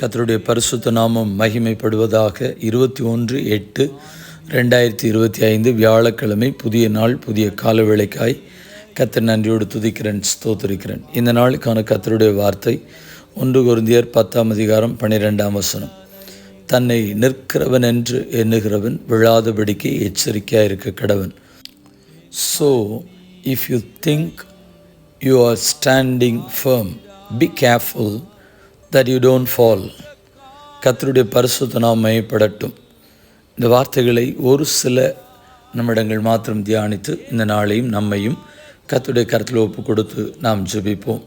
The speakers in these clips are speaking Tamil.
கத்தருடைய பரிசுத்த நாமம் மகிமைப்படுவதாக இருபத்தி ஒன்று எட்டு ரெண்டாயிரத்தி இருபத்தி ஐந்து வியாழக்கிழமை புதிய நாள் புதிய காலவேளைக்காய் கத்தர் நன்றியோடு துதிக்கிறேன் ஸ்தோத்திருக்கிறேன். இந்த நாளுக்கான கத்தருடைய வார்த்தை ஒன்று குருந்தியர் பத்தாம் அதிகாரம் பன்னிரெண்டாம் வசனம். தன்னை நிற்கிறவன் என்று எண்ணுகிறவன் விழாதபடிக்கு எச்சரிக்கையாக இருக்க கடவன். So if you think you are standing firm be careful that you don't fall கத்தருடைய பரிசுத்த நாம் மையப்படட்டும் இந்த வார்த்தைகளை ஒரு சில நம்மிடங்கள் மாத்திரம் தியானித்து இந்த நாளையும் நம்மையும் கத்தருடைய கருத்தில் ஒப்பு கொடுத்து நாம் ஜெபிப்போம்.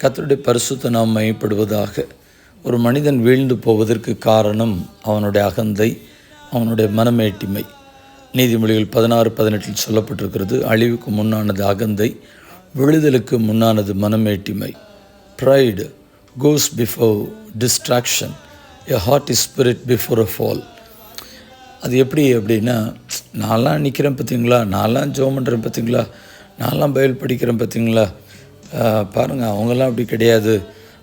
கத்தருடைய பரிசுத்த நாம் மையப்படுவதாக ஒரு மனிதன் வீழ்ந்து போவதற்கு காரணம் அவனுடைய அகந்தை அவனுடைய மனமேட்டிமை. நீதிமொழிகள் பதினாறு பதினெட்டில் சொல்லப்பட்டிருக்கிறது அழிவுக்கு முன்னானது அகந்தை விழுதலுக்கு முன்னானது மனமேட்டிமை. Pride goes before destruction a hard is spirit before a fall அது எப்படி அப்படின்னா நான்லாம் நிற்கிறேன் பார்த்தீங்களா? நான்லாம் ஜோம் பண்ணுறேன் பார்த்தீங்களா? நான்லாம் பயில் படிக்கிறேன் பார்த்தீங்களா? பாருங்கள் அவங்கெல்லாம் அப்படி கிடையாது.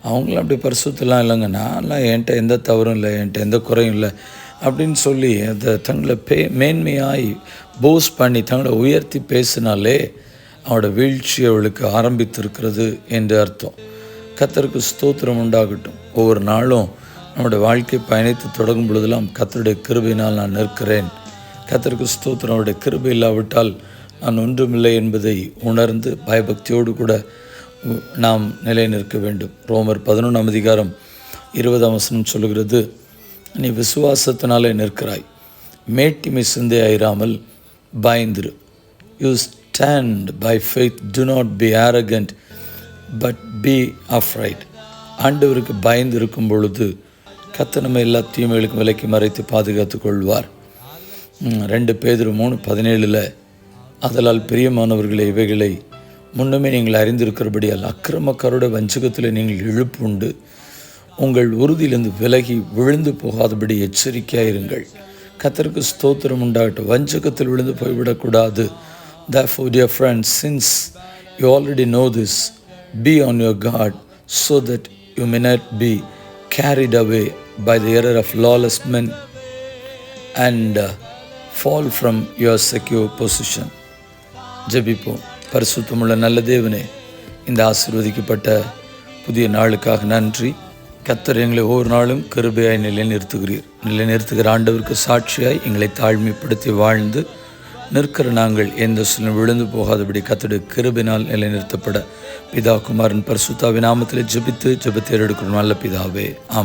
அவங்களாம் அப்படி பரிசுத்தெல்லாம் இல்லைங்க. நான்லாம் என்கிட்ட எந்த தவறும் இல்லை என்கிட்ட எந்த குறையும் இல்லை அப்படின்னு சொல்லி அதை தங்களை பே மேன்மையாய் போஸ் பண்ணி தங்களை உயர்த்தி பேசினாலே அவனோட வீழ்ச்சி அவளுக்கு ஆரம்பித்திருக்கிறது என்று அர்த்தம். கத்தருக்கு ஸ்தோத்திரம் உண்டாகட்டும். ஒவ்வொரு நாளும் நம்முடைய வாழ்க்கை பயணித்து தொடங்கும் பொழுதெல்லாம் கத்தருடைய கிருபையினால் நான் நிற்கிறேன். கத்தருக்கு ஸ்தோத்திரம் அவருடைய கிருபை இல்லாவிட்டால் நான் ஒன்றுமில்லை என்பதை உணர்ந்து பயபக்தியோடு கூட நாம் நிலை நிற்க வேண்டும். ரோமர் பதினொன்றாம் அதிகாரம் இருபதாம் வசனம் சொல்லுகிறது நீ விசுவாசத்தினாலே நிற்கிறாய். மேட்டிமை சிந்தையாயிராமல் பயந்துரு. You stand by faith do not be arrogant but be afraid ஆண்டவருக்கு பயந்து இருக்கும் பொழுது கத்த நம்ம எல்லா தீமைகளுக்கும் விலைக்கு மறைத்து பாதுகாத்து கொள்வார். ரெண்டு பேதர் மூணு பதினேழில் அதலால் பிரியமானவர்களை இவைகளை முன்னுமே நீங்கள் அறிந்திருக்கிறபடியால் அக்கிரமக்காரோட வஞ்சகத்தில் நீங்கள் இழுப்புண்டு உங்கள் உறுதியிலிருந்து விலகி விழுந்து போகாதபடி எச்சரிக்கையாக இருங்கள் கத்தருக்கு ஸ்தோத்திரம் உண்டாகட்டும். வஞ்சகத்தில் விழுந்து போய்விடக்கூடாது. Therefore dear friends since you already know this be on your guard so that you may not be carried away by the error of lawless men and uh, fall from your secure position. ஜெபிப்போம். பரிசுத்தமுள்ள நல்ல தேவனே இந்த ஆசிர்வதிக்கப்பட்ட புதிய நாளுக்காக நன்றி. கத்தர் எங்களை ஒவ்வொரு நாளும் கருபையாய் நிலைநிறுத்துகிறீர். நிலைநிறுத்துகிற ஆண்டவருக்கு சாட்சியாய் எங்களை தாழ்மைப்படுத்தி வாழ்ந்து நிற்கிற நாங்கள் எந்த சூழ்நிலை விழுந்து போகாதபடி கத்தடு கிருபினால் நிலைநிறுத்தப்பட. பிதா குமாரன் பரிசுத்தாவின் நாமத்தில் ஜெபித்து ஜெபத்தை எடுக்கணும் நல்ல பிதாவே ஆம்